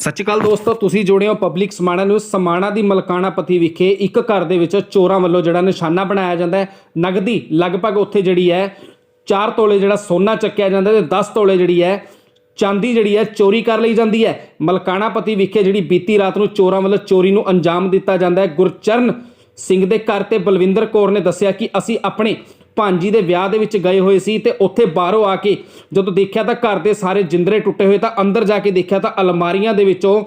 ਸਤਿ ਸ਼੍ਰੀ ਅਕਾਲ ਦੋਸਤੋ, ਤੁਸੀਂ ਜੁੜੇ ਹੋ ਪਬਲਿਕ ਸਮਾਣਾ ਨਿਊਜ਼ ਸਮਾਣਾ ਦੀ ਮਲਕਾਣਾ ਪਤੀ ਵਿਖੇ ਇੱਕ ਘਰ ਦੇ ਵਿੱਚ ਚੋਰਾਂ ਵੱਲੋਂ ਜਿਹੜਾ ਨਿਸ਼ਾਨਾ ਬਣਾਇਆ ਜਾਂਦਾ ਹੈ। ਨਗਦੀ ਲਗਭਗ ਉੱਥੇ ਜਿਹੜੀ ਹੈ 4 ਤੋਲੇ ਜਿਹੜਾ ਸੋਨਾ ਚੱਕਿਆ ਜਾਂਦਾ ਤੇ 10 ਤੋਲੇ ਜਿਹੜੀ ਹੈ, ਚਾਂਦੀ ਜਿਹੜੀ ਹੈ ਚੋਰੀ ਕਰ ਲਈ ਜਾਂਦੀ ਹੈ। ਮਲਕਾਣਾ ਪਤੀ ਵਿਖੇ ਜਿਹੜੀ ਬੀਤੀ ਰਾਤ ਨੂੰ ਚੋਰਾਂ ਵੱਲੋਂ ਚੋਰੀ ਨੂੰ ਅੰਜਾਮ ਦਿੱਤਾ ਜਾਂਦਾ ਹੈ। ਗੁਰਚਰਨ ਸਿੰਘ ਦੇ ਘਰ ਤੇ ਬਲਵਿੰਦਰ ਕੌਰ ਨੇ ਦੱਸਿਆ ਕਿ ਅਸੀਂ ਆਪਣੇ ਭਾਂਜੀ ਦੇ ਵਿਆਹ ਦੇ ਵਿੱਚ ਗਏ ਹੋਏ ਸੀ ਤੇ ਉੱਥੇ ਬਾਹਰੋਂ ਆ ਕੇ ਜਦੋਂ ਦੇਖਿਆ ਤਾਂ ਘਰ ਦੇ ਸਾਰੇ ਜਿੰਦਰੇ ਟੁੱਟੇ ਹੋਏ ਤਾਂ ਅੰਦਰ ਜਾ ਕੇ ਦੇਖਿਆ ਤਾਂ ਅਲਮਾਰੀਆਂ ਦੇ ਵਿੱਚੋਂ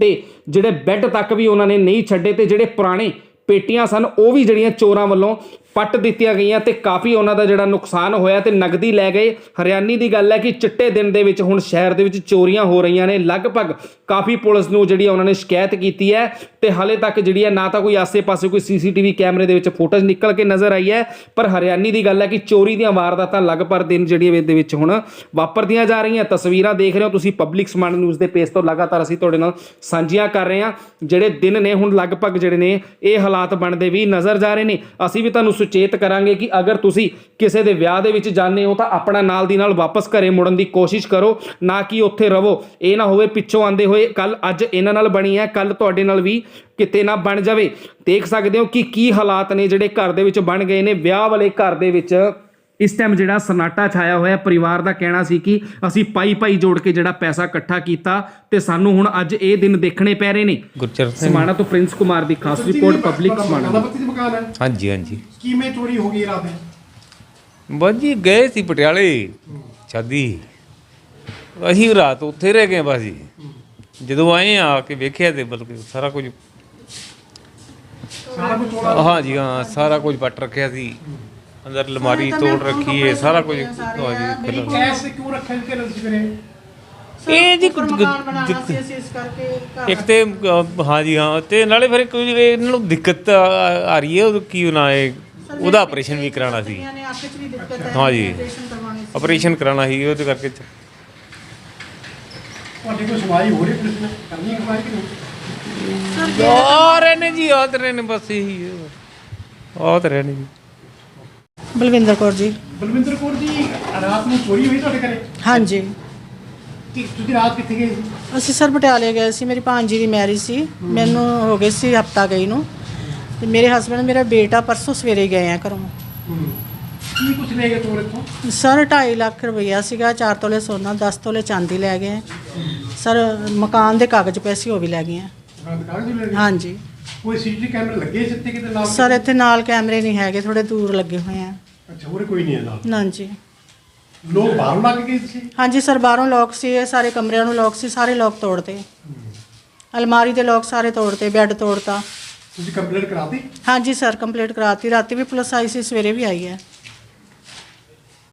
ਤੇ ਜਿਹੜੇ ਬੈੱਡ ਤੱਕ ਵੀ ਉਹਨਾਂ ਨੇ ਨਹੀਂ ਛੱਡੇ ਤੇ ਜਿਹੜੇ ਪੁਰਾਣੇ ਪੇਟੀਆਂ ਸਨ ਉਹ ਵੀ ਜਿਹੜੀਆਂ ਚੋਰਾਂ ਵੱਲੋਂ ਪੱਟ ਦਿੱਤੀਆਂ ਗਈਆਂ ਤੇ ਕਾਫੀ ਉਹਨਾਂ ਦਾ ਜਿਹੜਾ ਨੁਕਸਾਨ ਹੋਇਆ ਤੇ ਨਗਦੀ ਲੈ ਗਏ। ਹਰਿਆਣੀ ਦੀ ਗੱਲ ਹੈ ਕਿ ਚਿੱਟੇ ਦਿਨ ਦੇ ਵਿੱਚ ਹੁਣ ਸ਼ਹਿਰ ਦੇ ਵਿੱਚ ਚੋਰੀਆਂ ਹੋ ਰਹੀਆਂ ਨੇ। ਲਗਭਗ ਕਾਫੀ ਪੁਲਿਸ ਨੂੰ ਜਿਹੜੀ ਉਹਨਾਂ ਨੇ ਸ਼ਿਕਾਇਤ ਕੀਤੀ ਹੈ ਤੇ ਹਾਲੇ ਤੱਕ ਜਿਹੜੀ ਹੈ ਨਾ ਤਾਂ ਕੋਈ ਆਸੇ-ਪਾਸੇ ਕੋਈ ਸੀਸੀਟੀਵੀ ਕੈਮਰੇ ਦੇ ਵਿੱਚ ਫੋਟੋਜ਼ ਨਿਕਲ ਕੇ ਨਜ਼ਰ ਆਈ ਹੈ, ਪਰ ਹਰਿਆਣੀ ਦੀ ਗੱਲ ਹੈ ਕਿ ਚੋਰੀ ਦੀਆਂ ਵਾਰਦਾਤਾਂ ਲਗਭਗ ਦਿਨ ਜਿਹੜੀ ਦੇ ਵਿੱਚ ਹੁਣ ਵਾਪਰਦੀਆਂ ਜਾ ਰਹੀਆਂ। ਤਸਵੀਰਾਂ ਦੇਖ ਰਹੇ ਹੋ ਤੁਸੀਂ ਪਬਲਿਕ ਸਮਾਨ ਨਿਊਜ਼ ਦੇ ਪੇਜ ਤੋਂ। ਲਗਾਤਾਰ ਅਸੀਂ ਤੁਹਾਡੇ ਨਾਲ ਸਾਂਝੀਆਂ ਕਰ ਰਹੇ ਹਾਂ। ਜਿਹੜੇ ਦਿਨ ਨੇ ਹੁਣ ਲਗਭਗ ਜਿਹੜੇ ਨੇ, ਇਹ ਹਾਲਾਤ ਬਣਦੇ ਵੀ ਨਜ਼ਰ ਜਾ ਰਹੇ ਨੇ। ਅਸੀਂ ਵੀ ਤੁਹਾਨੂੰ ਸੁਚੇਤ ਕਰਾਂਗੇ ਕਿ ਅਗਰ ਤੁਸੀਂ ਕਿਸੇ ਦੇ ਵਿਆਹ ਦੇ ਵਿੱਚ ਜਾਂਦੇ ਹੋ ਤਾਂ ਆਪਣਾ ਨਾਲ ਦੀ ਨਾਲ ਵਾਪਸ ਘਰੇ ਮੁੜਨ ਦੀ ਕੋਸ਼ਿਸ਼ ਕਰੋ, ਨਾ ਕਿ ਉੱਥੇ ਰਵੋ। ਇਹ ਨਾ ਹੋਵੇ ਪਿੱਛੋਂ ਆਂਦੇ ਹੋਏ ਕੱਲ ਅੱਜ ਇਹਨਾਂ ਨਾਲ ਬਣੀ ਹੈ ਕੱਲ ਤੁਹਾਡੇ ਨਾਲ ਵੀ ਕਿਤੇ ਨਾ ਬਣ ਜਾਵੇ। ਦੇਖ ਸਕਦੇ ਹੋ ਕਿ ਕੀ ਹਾਲਾਤ ਨੇ ਜਿਹੜੇ ਘਰ ਦੇ ਵਿੱਚ ਬਣ ਗਏ ਨੇ। ਵਿਆਹ ਵਾਲੇ ਘਰ ਦੇ ਵਿੱਚ ਇਸ ਟਾਈਮ ਜਿਹੜਾ ਸਨਾਟਾ ਛਾਇਆ ਹੋਇਆ ਪਰਿਵਾਰ ਦਾ ਕਹਿਣਾ ਸੀ ਕਿ ਅਸੀਂ ਪਾਈ ਪਾਈ ਜੋੜ ਕੇ ਜਿਹੜਾ ਪੈਸਾ ਇਕੱਠਾ ਕੀਤਾ ਤੇ ਸਾਨੂੰ ਹੁਣ ਅੱਜ ਇਹ ਦਿਨ ਦੇਖਣੇ ਪੈ ਰਹੇ ਨੇ। ਗੁਰਚਰਨ ਸਿੰਘ। ਸਮਾਣਾ ਤੋਂ ਪ੍ਰਿੰਸ ਕੁਮਾਰ ਦੀ ਖਾਸ ਰਿਪੋਰਟ ਪਬਲਿਕ ਸਮਾਣਾ ਦਾ ਪਤੀ ਮਕਾਨ ਹੈ। ਹਾਂਜੀ ਹਾਂਜੀ। ਕਿਵੇਂ ਚੋਰੀ ਹੋ ਗਈ ਰਾਤ ਨੂੰ? ਬਸ ਜੀ ਗਏ ਸੀ ਪਟਿਆਲੇ ਸ਼ਾਦੀ। ਅਸੀਂ ਰਾਤ ਉੱਥੇ ਰਹਿ ਗਏ ਬਸ ਜੀ। ਜਦੋਂ ਆਏ ਆ ਕੇ ਵੇਖਿਆ ਤੇ ਬਲਕਿ ਸਾਰਾ ਕੁਝ ਸਾਰਾ ਕੁਝ ਚੋਰਾ ਹਾਂਜੀ ਹਾਂ ਸਾਰਾ ਕੁਝ ਪੱਟ ਰੱਖਿਆ ਸੀ। ਅੰਦਰ ਅਲਮਾਰੀ ਤੋੜ ਰੱਖੀ ਹੈ ਸਾਰਾ ਕੁਝ ਹਾਂਜੀ ਖੁੱਲ੍ਹਾ। ਕੈਸ਼ ਕਿਉਂ ਰੱਖਿਆ ਕਿ ਰਸ ਕਰੇ ਇਹ ਜੀ ਕੁਝ ਮਕਾਨ ਬਣਾਉਣਾ ਸੀ ਅਸੀਂ ਇਸ ਕਰਕੇ ਘਰ ਇੱਕ ਤੇ ਅਹ, ਹਾਂਜੀ ਹਾਂ ਤੇ ਨਾਲੇ ਫਿਰ ਕੋਈ ਇਹਨਾਂ ਨੂੰ ਦਿੱਕਤ ਆ ਆ ਰਹੀ ਹੈ ਉਹ ਕੀ ਨਾ ਹੈ ਉਹਦਾ ਆਪਰੇਸ਼ਨ ਵੀ ਕਰਾਉਣਾ ਸੀ ਨੇ ਅੱਖ 'ਚ ਵੀ ਦਿੱਕਤ ਹੈ ਹਾਂਜੀ। ਆਪਰੇਸ਼ਨ ਕਰਵਾਉਣੀ ਸੀ ਆਪਰੇਸ਼ਨ ਕਰਾਉਣਾ ਸੀ ਉਹਦੇ ਕਰਕੇ ਤੁਹਾਡੀ ਕੋਈ ਸੁਣਵਾਈ ਹੋ ਰਹੀ ਪੁਲਿਸ ਨੇ ਕਰਨੀ ਹੈ ਕਿ ਨਹੀਂ ਆ ਰਹੇ ਨੇ ਜੀ ਰਹੇ ਨੇ ਬਸ ਇਹੀ ਹੈ। ਰਹੇ ਨੇ ਜੀ ਬਲਵਿੰਦਰ ਕੌਰ ਜੀ। ਬਲਵਿੰਦਰ ਕੌਰ ਜੀ ਰਾਤ ਨੂੰ ਚੋਰੀ ਹੋਈ ਤੁਹਾਡੇ ਘਰੇ? ਹਾਂਜੀ। ਕਿ ਤੁਸੀਂ ਰਾਤ ਕਿੱਥੇ ਗਏ ਸੀ? ਅਸੀਂ ਸਰ ਪਟਿਆਲੇ ਗਏ ਸੀ ਮੇਰੀ ਭਾਂਜੀ ਦੀ ਮੈਰਿਜ ਸੀ। ਮੈਨੂੰ ਹੋ ਗਏ ਸੀ ਹਫਤਾ ਗਈ ਨੂੰ। ਤੇ ਮੇਰੇ ਹਸਬੰਡ ਮੇਰਾ ਬੇਟਾ ਪਰਸੋਂ ਸਵੇਰੇ ਗਏ ਆ ਘਰੋਂ। ਕੀ ਕੁਛ ਲੈ ਗਏ ਚੋਰ ਇੱਥੋਂ? ਸਰ 2.5 ਲੱਖ ਰੁਪਈਆ ਸੀਗਾ 4 ਤੋਲੇ ਸੋਨਾ 10 ਤੋਲੇ ਚਾਂਦੀ ਲੈ ਗਏ ਸਰ ਮਕਾਨ ਦੇ ਕਾਗਜ਼ ਪੈਸੇ ਉਹ ਵੀ ਲੈ ਗਏ ਆ। ਰਾਤ ਕਾਗਜ਼ ਲੈ ਗਏ? ਹਾਂਜੀ। ਕੋਈ ਸੀਸੀਟੀਵੀ ਕੈਮਰੇ ਲੱਗੇ ਸੀ ਇੱਥੇ ਕਿਤੇ ਨਾਲ? ਸਰ ਇੱਥੇ ਨਾਲ ਕੈਮਰੇ ਨਹੀਂ ਹੈਗੇ ਥੋੜੇ ਦੂਰ ਲੱਗੇ ਹੋਏ ਆ। ਅੱਛਾ ਹੋਰ ਕੋਈ ਨਹੀਂ ਹੈ ਨਾਲ ਹਾਂਜੀ। ਲੋਕ ਬਾਹਰੋਂ ਲੱਗ ਗਏ ਸੀ? ਹਾਂਜੀ ਸਰ ਬਾਹਰੋਂ ਲੋਕ ਸੀ ਇਹ ਸਾਰੇ ਕਮਰਿਆਂ ਨੂੰ ਲੋਕ ਸੀ ਸਾਰੇ ਲੋਕ ਤੋੜਤੇ ਅਲਮਾਰੀ ਦੇ ਲੋਕ ਸਾਰੇ ਤੋੜਤੇ ਬੈੱਡ ਤੋੜਤਾ। ਤੁਸੀਂ ਕੰਪਲੇਂਟ ਕਰਾਤੀ? ਹਾਂਜੀ ਸਰ ਕੰਪਲੀਟ ਕਰਾਤੀ। ਰਾਤੀ ਵੀ ਪੁਲਿਸ ਆਈ ਸੀ ਸਵੇਰੇ ਵੀ ਆਈ ਹੈ।